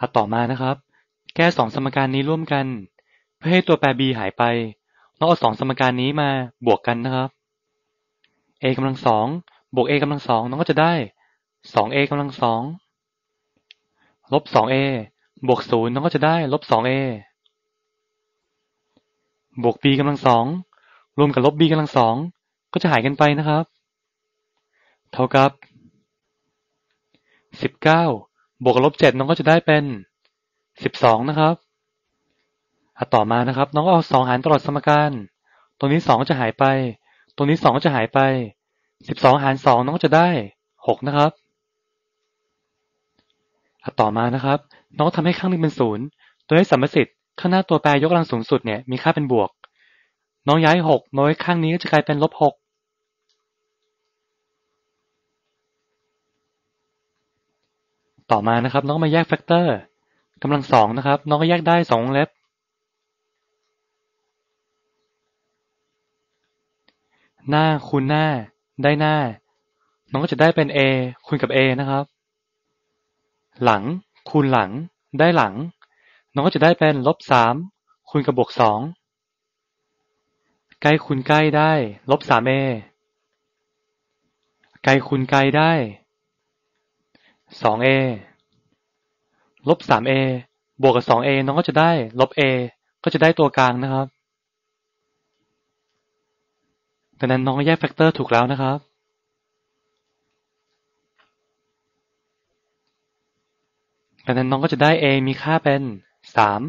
อะต่อมานะครับ แก้สองสมการนี้ร่วมกัน เพื่อให้ตัวแปร b หายไปเราเอาสองสมการนี้มาบวกกันนะครับ a กำลังสองบวก a กำลังสองน้องก็จะได้สอง a กำลังสองลบสอง a บวกศูนย์น้องก็จะได้ลบสอง a บวก b กำลังสองรวมกับลบ b กำลังสองก็จะหายกันไปนะครับ เท่ากับสิบเก้า บวกกับลบเจ็ดน้องก็จะได้เป็นสิบสองนะครับอะต่อมานะครับ น้องก็เอาสองหารตลอดสมการตรงนี้สองจะหายไป ตรงนี้สองก็จะหายไปสิบสองหารสองน้องก็จะได้หกนะครับอะต่อมานะครับ น้องทำให้ข้างหนึ่งเป็นศูนย์โดยให้สัมประสิทธิ์ข้างหน้าตัวแปรยกกำลังสูงสุดเนี่ยมีค่าเป็นบวก น้องย้ายหกมาไว้ข้างนี้ก็จะกลายเป็นลบหก ต่อมานะครับน้องมาแยกแฟกเตอร์กำลังสองนะครับ น้องก็แยกได้สองวงเล็บ หน้าคูณหน้า ได้หน้า น้องก็จะได้เป็น a คูณกับ a นะครับ หลังคูณหลัง ได้หลัง น้องก็จะได้เป็นลบสามคูณกับบวกสองใกล้คูณใกล้ได้ลบสาม a ไกลคูณไกลได้ สอง a ลบสาม a บวกกับสอง a น้องก็จะได้ ลบ a ก็จะได้ตัวกลางนะครับดังนั้นน้องแยกแฟกเตอร์ถูกแล้วนะครับดังนั้นน้องก็จะได้ a มีค่าเป็นสาม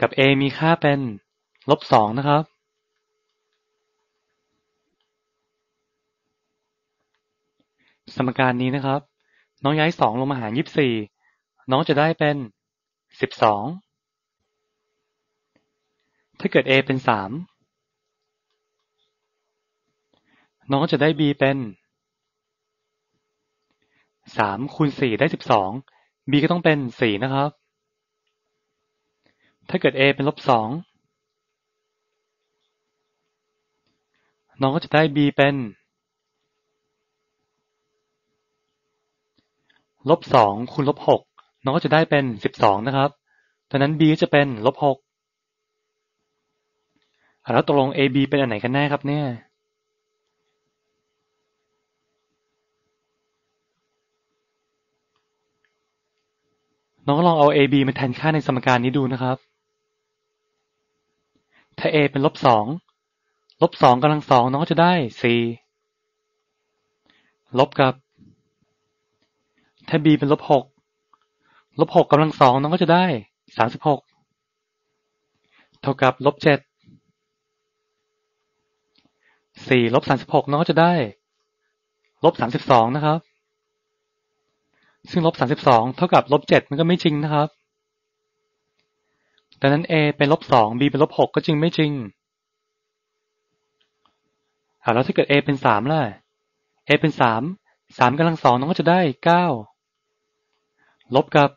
กับ a มีค่าเป็นลบสองนะครับ สมการนี้นะครับ น้องย้ายสองลงมาหารยี่สิบสี่น้องจะได้เป็นสิบสองถ้าเกิด a เป็นสามน้องจะได้ b เป็นสามคูณสี่ได้สิบสอง b ก็ต้องเป็นสี่นะครับ ถ้าเกิด a เป็นลบสองน้องก็จะได้ b เป็น ลบสองคูณลบหกน้องก็จะได้เป็นสิบสองนะครับดังนั้น b จะเป็นลบหกแล้วตกลง a b เป็นอันไหนกันแน่ครับเนี่ยน้องลองเอา a b มาแทนค่าในสมการนี้ดูนะครับ ถ้า a เป็นลบสอง ลบสองกำลังสองน้องก็จะได้สี่ลบกับ ถ้า b เป็นลบหก ลบหกกำลังสองน้องก็จะได้สามสิบหก เท่ากับลบเจ็ด สี่ลบสามสิบหกน้องก็จะได้ ลบสามสิบสองนะครับ ซึ่งลบสามสิบสองเท่ากับลบเจ็ดมันก็ไม่จริงนะครับดังนั้น a เป็นลบสอง b เป็นลบหกก็จึงไม่จริงอ่าแล้วถ้าเกิด a เป็นสามล่ะ a เป็นสาม สามกำลังสองน้องก็จะได้เก้า ลบกับ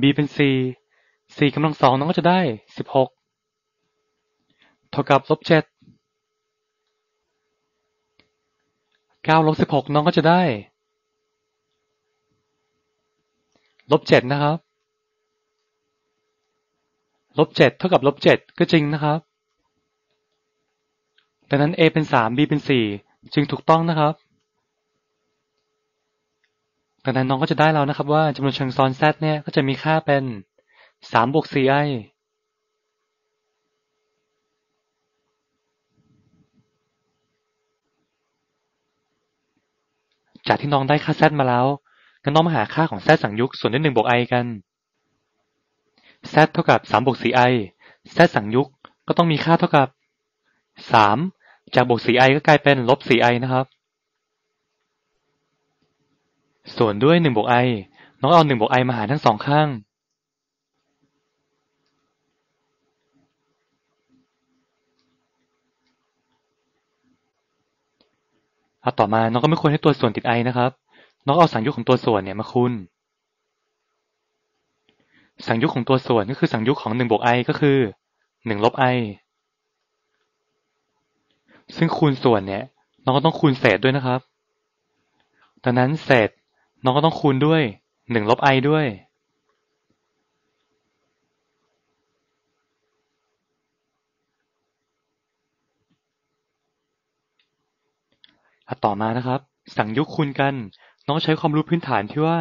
b เป็นสี่สี่กำลังสองน้องก็จะได้สิบหกเท่ากับลบเจ็ดเก้าลบสิบหกน้องก็จะได้ ลบเจ็ดนะครับ ลบเจ็ดเท่ากับลบเจ็ดก็จริงนะครับดังนั้น a เป็นสาม b เป็นสี่จึงถูกต้องนะครับ ดังนั้นน้องก็จะได้แล้วนะครับว่าจำนวนเชิงซ้อน z เนี่ยก็จะมีค่าเป็นสามบวก 4i จากที่น้องได้ค่า z มาแล้วงั้นน้องมาหาค่าของ z สังยุกส่วนด้วยหนึ่งบวก i กัน z เท่ากับสามบวก 4i z สังยุกก็ต้องมีค่าเท่ากับสามจากบวก 4i ก็กลายเป็นลบ 4i นะครับ ส่วนด้วยหนึ่งบวก i น้องเอาหนึ่งบวก i มาหารทั้งสองข้างเอาต่อมา น้องก็ไม่ควรให้ตัวส่วนติด i นะครับ น้องเอาสังยุกของตัวส่วนเนี่ยมาคูณ สังยุกของตัวส่วนก็คือสังยุกของหนึ่งบวก i ก็คือหนึ่งลบ i ซึ่งคูณส่วนเนี่ย น้องก็ต้องคูณเศษด้วยนะครับ ดังนั้นเศษ น้องก็ต้องคูณด้วย หนึ่งลบ i ด้วยอะต่อมานะครับ สั่งยกคูณกัน น้องใช้ความรู้พื้นฐานที่ว่า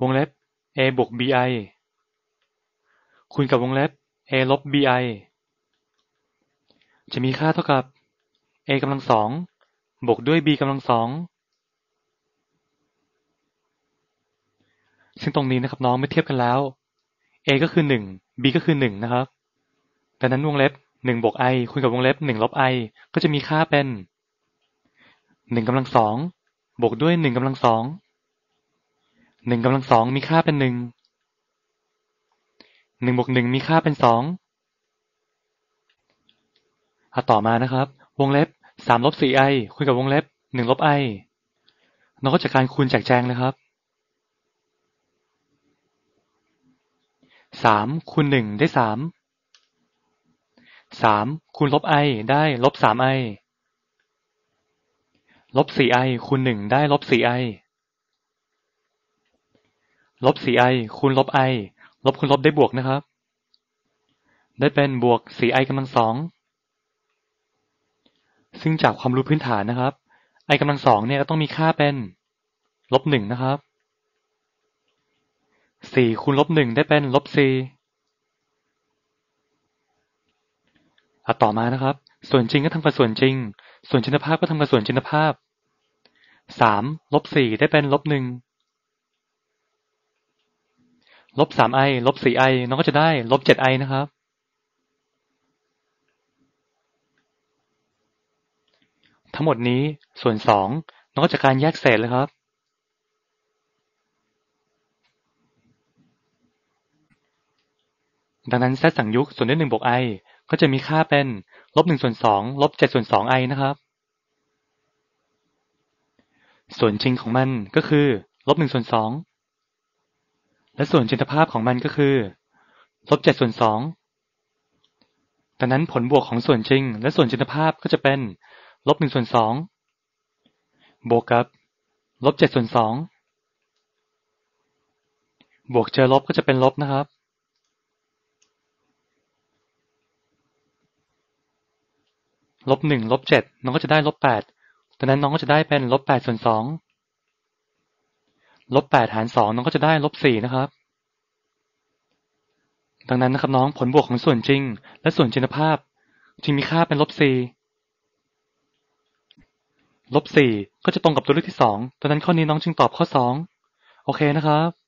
วงเล็บ a บวก bi คูณกับวงเล็บ a ลบ bi จะมีค่าเท่ากับ a กำลังสองบวกด้วย b กำลังสอง ซึ่งตรงนี้นะครับน้องไม่เทียบกันแล้ว a ก็คือหนึ่ง b ก็คือหนึ่งนะครับดังนั้นวงเล็บหนึ่งบวก i คูณกับวงเล็บหนึ่งลบ i ก็จะมีค่าเป็นหนึ่งกำลังสองบวกด้วยหนึ่งกำลังสองหนึ่งกำลังสองมีค่าเป็นหนึ่งหนึ่งบวกหนึ่งมีค่าเป็นสองอะต่อมานะครับ วงเล็บสามลบสี่ไอคูณกับวงเล็บหนึ่งลบไอเราก็จากการคูณแจกแจงเลยครับ สามคูณหนึ่งได้สาม สามคูณลบไอได้ลบสามไอ ลบสี่ไอคูณหนึ่งได้ลบสี่ไอ ลบสี่ไอคูณลบไอ ลบคูณลบได้บวกนะครับ ได้เป็นบวกสี่ไอกำลังสอง ซึ่งจากความรู้พื้นฐานนะครับ i กำลังสองเนี่ยก็ต้องมีค่าเป็น ลบหนึ่งนะครับ สี่คูณลบหนึ่งได้เป็นลบสี่อะต่อมานะครับ ส่วนจริงก็ทำกับส่วนจริง ส่วนจินตภาพก็ทำกับส่วนจินตภาพสามลบสี่ได้เป็นลบหนึ่งลบสามไอลบสี่ไอน้องก็จะได้ลบเจ็ดไอนะครับ ทั้งหมดนี้ส่วนสองน้องก็จากการแยกเศษเลยครับ ดังนั้นเซตสั่งยุกส่วนด้วยหนึ่งบวก i ก็จะมีค่าเป็นลบหนึ่งส่วนสองลบเจ็ดส่วนสอง i นะครับ ส่วนจริงของมันก็คือลบหนึ่งส่วนสองและส่วนจินตภาพของมันก็คือลบเจ็ดส่วนสองดังนั้นผลบวกของส่วนจริง และส่วนจินตภาพก็จะเป็นลบหนึ่งส่วนสองบวกกับลบเจ็ดส่วนสองบวกเจอลบก็จะเป็นลบนะครับ ลบหนึ่งลบเจ็ดน้องก็จะได้ลบแปดดังนั้นน้องก็จะได้เป็นลบแปดส่วนสองลบแปดหารสองน้องก็จะได้ลบสี่นะครับ ดังนั้นนะครับน้องผลบวกของส่วนจริง และส่วนจินตภาพ จึงมีค่าเป็นลบสี่ลบสี่ก็จะตรงกับตัวเลือกที่สองดังนั้นข้อนี้น้องจึงตอบข้อสองโอเคนะครับ